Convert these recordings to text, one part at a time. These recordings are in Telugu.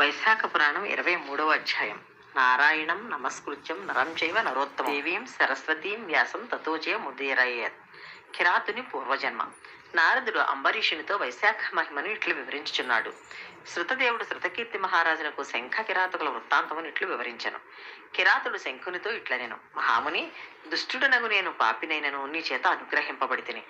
వైశాఖ పురాణం ఇరవై మూడవ అధ్యాయం. నారాయణం నమస్కృత్యం నరం చైవ నరోత్తమ. దేవీం సరస్వతీం వ్యాసం తతోజయ ముదీరయ్యత్ కిరాతుని పూర్వజన్మ. నారదుడు అంబరీషునితో వైశాఖ మహిమను ఇట్లు వివరించుచున్నాడు. శృతదేవుడు శృతకీర్తి మహారాజునకు శంఖ కిరాతకుల వృత్తాంతమును ఇట్లు వివరించను. కిరాతుడు శంఖునితో ఇట్లనెను మహాముని దుష్టుడనగు నేను పాపినైనను నీ చేత అనుగ్రహింపబడితిని.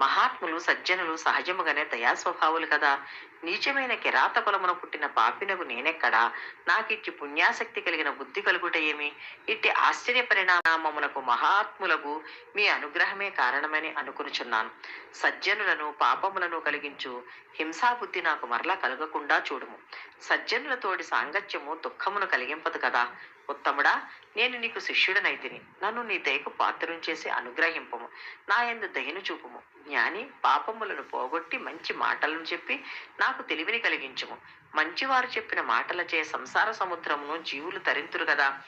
మహాత్ములు సజ్జనులు సహజముగానే దయా స్వభావులు కదా. నీచమైన కిరాత కులమున పుట్టిన పాపినకు నేనెక్కడా? నాకిట్టి పుణ్యాసక్తి కలిగిన బుద్ధి కలుగుట ఏమి? ఇట్టి ఆశ్చర్య పరిణామమునకు మహాత్ములకు మీ అనుగ్రహమే కారణమని అనుకునుచున్నాను. సజ్జనులను పాపములను కలిగించు. హింసాబుద్ధి నాకు మరలా కలగకుండా చూడుము. సజ్జనులతోటి సాంగత్యము దుఃఖమును కలిగింపదు కదా. ఉత్తముడా నేను నీకు శిష్యుడనైతిని. నన్ను నీ దయకు పాత్రం చేసి అనుగ్రహింపము. నా ఎందు దయను చూపుము. జ్ఞాని పాపములను పోగొట్టి మంచి మాటలను చెప్పి నాకు తెలివిని కలిగించుము. మంచివారు చెప్పిన మాటలచే సంసార సముద్రమును జీవులు తరింతురు కదా.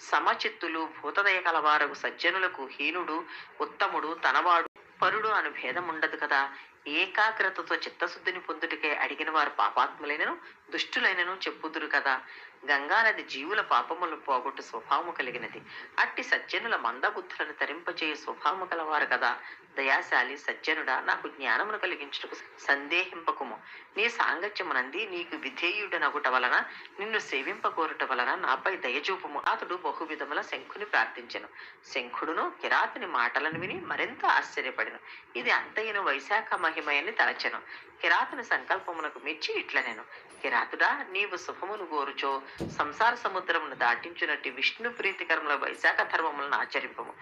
సమచిత్తులు భూతదయ కలవారకు సజ్జనులకు హీనుడు ఉత్తముడు తనవాడు పరుడు అను భేదం ఉండదు కదా. ఏకాగ్రతతో చిత్తశుద్ధిని పొందుటకే అడిగిన వారు పాపాత్ములైనను దుష్టులైనను చెప్పుదురు కదా. గంగానది జీవుల పాపములు పోగొట్టు స్వభావము కలిగినది. అట్టి సజ్జనుల మందబుద్ధులను తరింపజేయ స్వభావము కలవారు కదా. దయాశాలి సజ్జనుడా నాకు జ్ఞానమును కలిగించుటకు సందేహింపకుము. నీ సాంగత్యమునంది నీకు విధేయుడనగుట వలన నిన్ను సేవింపకోరుట వలన నాపై దయచూపుము. అతడు బహువిధముల శంఖుని ప్రార్థించెను. శంఖుడును కిరాతుని మాటలను విని మరింత ఆశ్చర్యపడెను. ఇది అంతైన వైశాఖ మహిమయని తలచెను. కిరాతుని సంకల్పమునకు మెచ్చి ఇట్లనెను కిరాతుడా నీవు శుభమును గోరుచో సంసార సముద్రమును దాటించునట్టి విష్ణు ప్రీతికరముల వైశాఖ ధర్మములను ఆచరింపము.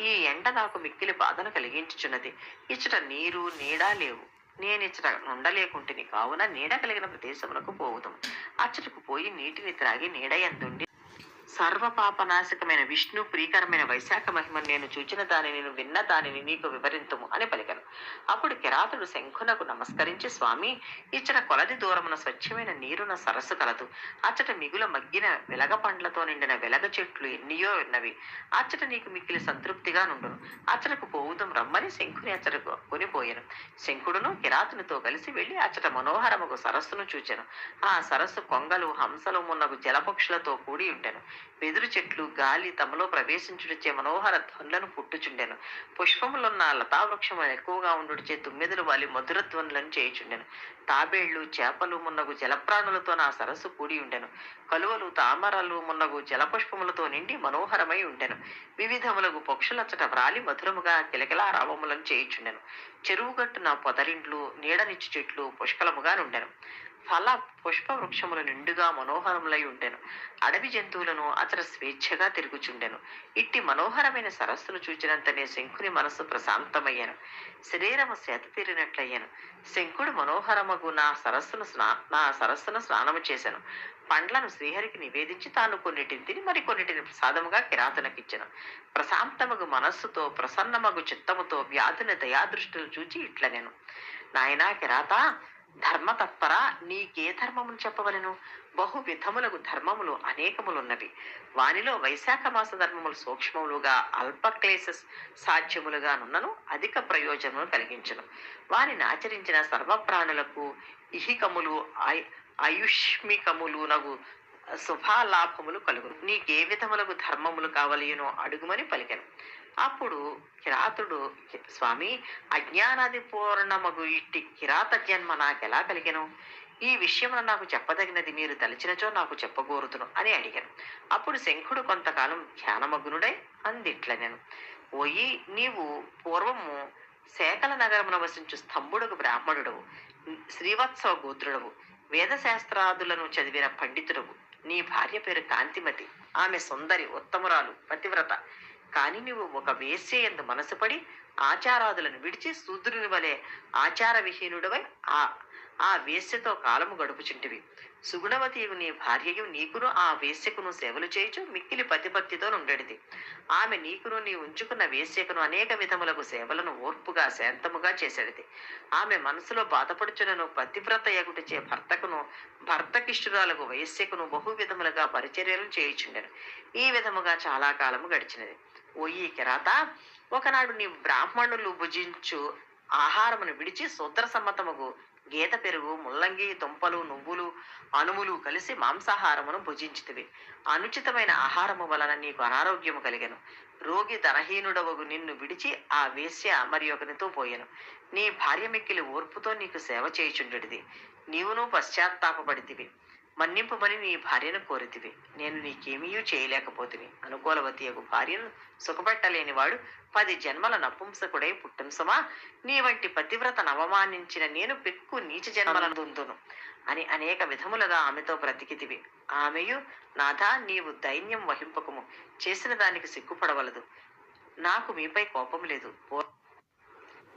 ఈ ఎండ నాకు మిక్కిలి బాధను కలిగించుచున్నది. ఇచ్చట నీరు నీడా లేవు. నేను ఇచ్చట నుండలేకుంటుని కావున నీడ కలిగిన ప్రదేశమునకు పోవుదాం అచ్చటకు పోయి నీటిని త్రాగి నీడయందుండి సర్వపాపనాశకమైన విష్ణు ప్రీకరమైన వైశాఖ మహిమను నేను చూచిన దానిని నేను విన్న దానిని నీకు వివరింతుము అని పలికను. అప్పుడు కిరాతుడు శంఖునకు నమస్కరించి స్వామి ఇచ్చట కొలది దూరమున స్వచ్ఛమైన నీరున సరస్సు కలదు. అచ్చట మిగుల మగ్గిన వెలగ పండ్లతో నిండిన వెలగ చెట్లు ఎన్నియో ఉన్నవి. అచ్చట నీకు మిక్కిలి సంతృప్తిగా నుండును. అచ్చటకు పోవుదం రమ్మని శంఖుని అచ్చటకు కొనిపోయాను. శంఖుడును కిరాతునితో కలిసి వెళ్ళి అచ్చట మనోహరముకు సరస్సును చూచాను. ఆ సరస్సు కొంగలు హంసలు మున్నగు జలపక్షులతో కూడి ఉండెను వెదురు చెట్లు గాలి తమలో ప్రవేశించుడిచే మనోహర ధ్వనులను పుట్టుచుండెను. పుష్పములున్న లతా ఎక్కువగా ఉండుడిచే తుమ్మెదలు వాలి మధుర ధ్వనులను చేయుచుండెను. తాబేళ్ళు చేపలు మున్నగు జలప్రాణులతో నా సరస్సు కూడి ఉండెను. కలువలు తామరలు మున్నగు జలపుష్పములతో నిండి మనోహరమై ఉండెను. వివిధములకు పక్షులచ్చట వ్రాలి మధురముగా కిలకిలా రావములను చేయుచుండెను. చెరువుగట్టున పొదరిండ్లు నీడనిచ్చు చెట్లు పుష్కలముగా నుండెను. ఫల పుష్ప వృక్షములు నిండుగా మనోహరములై ఉండెను. అడవి జంతువులను అతర స్వేచ్ఛగా తిరుగుచుండెను. ఇట్టి మనోహరమైన సరస్సును చూచినంతనే శంఖుని మనస్సు ప్రశాంతమయ్యాను. శరీరము సేత తీరినట్లయ్యాను శంఖుడు మనోహరమగు నా సరస్సును స్నా నా సరస్సును స్నానము చేశాను పండ్లను శ్రీహరికి నివేదించి తాను కొన్నిటిని తిని మరి కొన్నిటిని ప్రసాదముగా కిరాతనకిచ్చెను. ప్రశాంతమగు మనస్సుతో ప్రసన్నమగు చిత్తముతో వ్యాధుని దయాదృష్టులు చూచి ఇట్ల నేను నాయనా కిరాత ధర్మతత్పర నీకే ధర్మమును చెప్పవలను. బహు విధములకు ధర్మములు అనేకములున్నవి. వానిలో వైశాఖ మాస ధర్మములు సూక్ష్మములుగా అల్పక్లేశ సాధ్యములుగా నున్నను అధిక ప్రయోజనములు కలిగించను. వారిని ఆచరించిన సర్వప్రాణులకు ఇహికములు ఆయ్- ఆయుష్మికములు నగు శుభాలాభములు కలుగును. నీకే విధములకు ధర్మములు కావలియునో అడుగుమని పలికెను. అప్పుడు కిరాతుడు స్వామి అజ్ఞానాది పూర్ణమగు ఇట్టి కిరాత జన్మ నాకెలా కలిగను? ఈ విషయమును నాకు చెప్పదగినది మీరు తలిచినచో నాకు చెప్పగోరుతును అని అడిగాను. అప్పుడు శంఖుడు కొంతకాలం ధ్యానమగ్నుడై అందిట్ల నేను ఓయి నీవు పూర్వము శేఖల నగరమున వసించు స్తంభుడకు బ్రాహ్మణుడవు శ్రీవత్సవ గోత్రుడవు వేదశాస్త్రాదులను చదివిన పండితుడవు. నీ భార్య పేరు కాంతిమతి. ఆమె సుందరి ఉత్తమురాలు పతివ్రత. కాని నువ్వు ఒక వేశ్య మనసుపడి ఆచారాదులను విడిచి శూద్రుని వలె ఆచార విహీనుడవై ఆ ఆ వేశ్యతో కాలము గడుపుచుంటివి. సుగుణవతియు నీ భార్యయు నీకును ఆ వేశ్యకును సేవలు చేయుచు మిక్కిలి పతిభక్తితో నుండెడిది. ఆమె నీకును నీ ఉంచుకున్న వేశ్యకును అనేక విధములకు సేవలను ఓర్పుగా శాంతముగా చేసేది ఆమె మనసులో బాధపడుచునను పతివ్రత ఎగుటిచే భర్తకును భర్తకిష్టురాలకు వైశ్యకును బహు విధములుగా పరిచర్యలు చేయుచుండెను. ఈ విధముగా చాలా కాలము గడిచినది. ఓయి కిరాత ఒకనాడు నీ బ్రాహ్మణులు భుజించు ఆహారమును విడిచి శూద్ర సమ్మతముకు గీత పెరుగు ముల్లంగి దుంపలు నువ్వులు అనుములు కలిసి మాంసాహారమును భుజించితివి. అనుచితమైన ఆహారము వలన నీకు అనారోగ్యము కలిగను. రోగి ధనహీనుడవగు నిన్ను విడిచి ఆ వేశ్య మరి ఒకనితో పోయాను. నీ భార్య మిక్కిలి ఓర్పుతో నీకు సేవ చేయుచుండెడిది. నీవును పశ్చాత్తాపపడితివి. మన్నింపమని నీ భార్యను కోరితివి. నేను నీకేమీయూ చేయలేకపోతివి అనుకూలవతి యొక్క భార్యను సుఖపెట్టలేనివాడు పది జన్మల నపుంసకుడై పుట్టంసమా నీ వంటి పతివ్రత నవమానించిన నేను పెక్కు నీచ జన్మలను దుందును అని అనేక విధములుగా ఆమెతో బ్రతికితివి. ఆమెయు నాథా నీవు దైన్యం వహింపకము. చేసిన దానికి సిగ్గుపడవలదు. నాకు మీపై కోపం లేదు.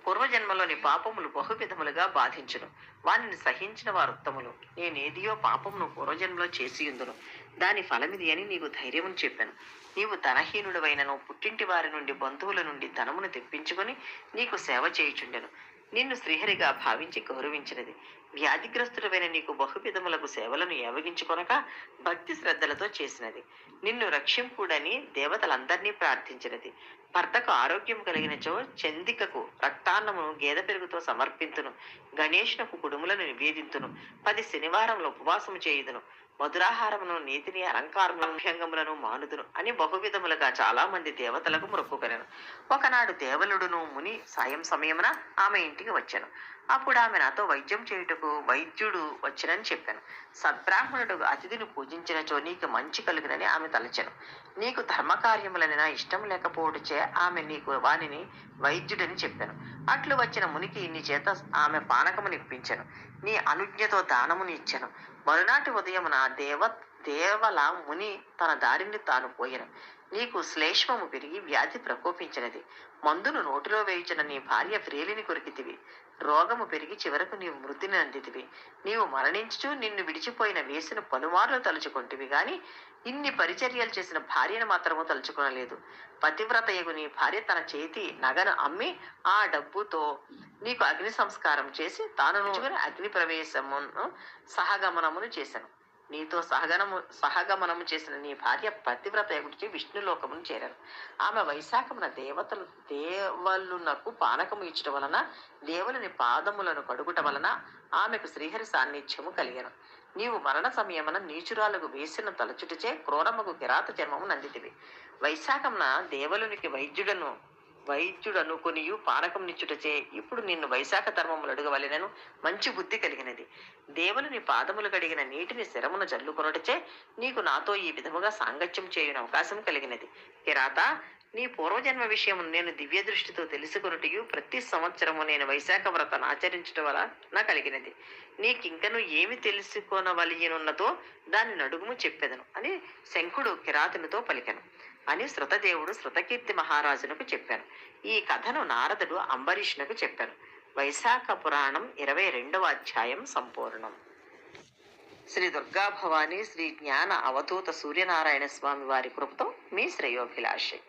పూర్వజన్మలోని పాపములు బహువిధములుగా బాధించును. వానిని సహించిన వారు ఉత్తములు. నేనేదియో పాపమును పూర్వజన్మలో చేసియుందును దాని ఫలమిది అని నీకు ధైర్యమును చెప్పాను. నీవు ధనహీనుడవైనను పుట్టింటి వారి నుండి బంధువుల నుండి ధనమును తెప్పించుకొని నీకు సేవ చేయుచుండెను. నిన్ను శ్రీహరిగా భావించి గౌరవించినది. వ్యాధిగ్రస్తుడమైన నీకు బహువిధములకు సేవలను ఏవగించుకొనక భక్తి శ్రద్ధలతో చేసినది. నిన్ను రక్షింపుడని దేవతలందరినీ ప్రార్థించినది. భర్తకు ఆరోగ్యం కలిగినచో చందికకు రక్తాన్నమును గేదె పెరుగుతో సమర్పింతును. గణేషునకు కుడుములను నివేదింతును. పది శనివారంలో ఉపవాసము చేయుదును. మధురాహారమును నీతిని అలంకారములను భ్యంగములను మానుదును అని బహువిధములుగా చాలా మంది దేవతలకు మొక్కుకొనెను ఒకనాడు దేవలుడును ముని సాయం సమయమున ఆమె ఇంటికి వచ్చాను. అప్పుడు ఆమె నాతో వైద్యం చేయుటకు వైద్యుడు వచ్చినని చెప్పాను. సద్బ్రాహ్మణుడు అతిథిని పూజించినచో నీకు మంచి కలుగునని ఆమె తలచెను. నీకు ధర్మకార్యములని నా ఇష్టం లేకపోవటచే ఆమె నీకు వానిని వైద్యుడని చెప్పాను. అట్లు వచ్చిన మునికి నీ చేత ఆమె పానకమునిప్పించాను నీ అనుజ్ఞతో దానమునిచ్చను మరునాటి ఉదయమున దేవత్ దేవల ముని తన దారిని తాను పోయిన. నీకు శ్లేష్మము పెరిగి వ్యాధి ప్రకోపించినది. మందును నోటిలో వేయించిన నీ భార్య ఫ్రేలిని కొరికితివి. రోగము పెరిగి చివరకు నీవు మృతిని అందితివి. నీవు మరణించుచు నిన్ను విడిచిపోయిన వేసిన పలుమార్లు తలుచుకుంటివి గాని ఇన్ని పరిచర్యలు చేసిన భార్యను మాత్రము తలుచుకొనలేదు. పతివ్రతయగు నీ భార్య తన చేతి నగను అమ్మి ఆ డబ్బుతో నీకు అగ్ని సంస్కారం చేసి తాను అగ్ని ప్రవేశమును సహగమనమును చేశాను నీతో సహగనము సహగమనము చేసిన నీ భార్య పతివ్రత గురించి విష్ణులోకమును చేరారు. ఆమె వైశాఖమున దేవతలు దేవలునకు పానకము ఇచ్చట వలన దేవులని పాదములను కడుగుట వలన ఆమెకు శ్రీహరి సాన్నిధ్యము కలిగను. నీవు మరణ సమయమున నీచురాలకు వేసిన తలచుటచే క్రూరముకు కిరాత జన్మము నందితివి. వైశాఖమున దేవలునికి వైద్యుడను వైద్యుడనుకొనియు పానకం నిచ్చుటచే ఇప్పుడు నిన్ను వైశాఖ ధర్మములు అడుగవలెనను మంచి బుద్ధి కలిగినది. దేవుని పాదములు కడిగిన నీటిని శరమున జల్లుకొనుటచే నీకు నాతో ఈ విధముగా సాంగత్యం చేయున అవకాశం కలిగినది. కిరాత నీ పూర్వజన్మ విషయం నేను దివ్య దృష్టితో తెలుసుకొనుటయు ప్రతి సంవత్సరము నేను వైశాఖ వ్రతను ఆచరించడం వల్ల నా కలిగినది. నీకింకను ఏమి తెలుసుకొనవలయనున్నదో దాని నడుగుము చెప్పెదను అని శంఖుడు కిరాతునితో పలికెను. అని శృతదేవుడు శృతకీర్తి మహారాజునకు చెప్పాను ఈ కథను నారదుడు అంబరీషునకు చెప్పాను వైశాఖ పురాణం ఇరవై రెండవ అధ్యాయం సంపూర్ణం. శ్రీ దుర్గా భవాని శ్రీ జ్ఞాన అవధూత సూర్యనారాయణ స్వామి వారి కృపతో మీ శ్రేయోభిలాషి.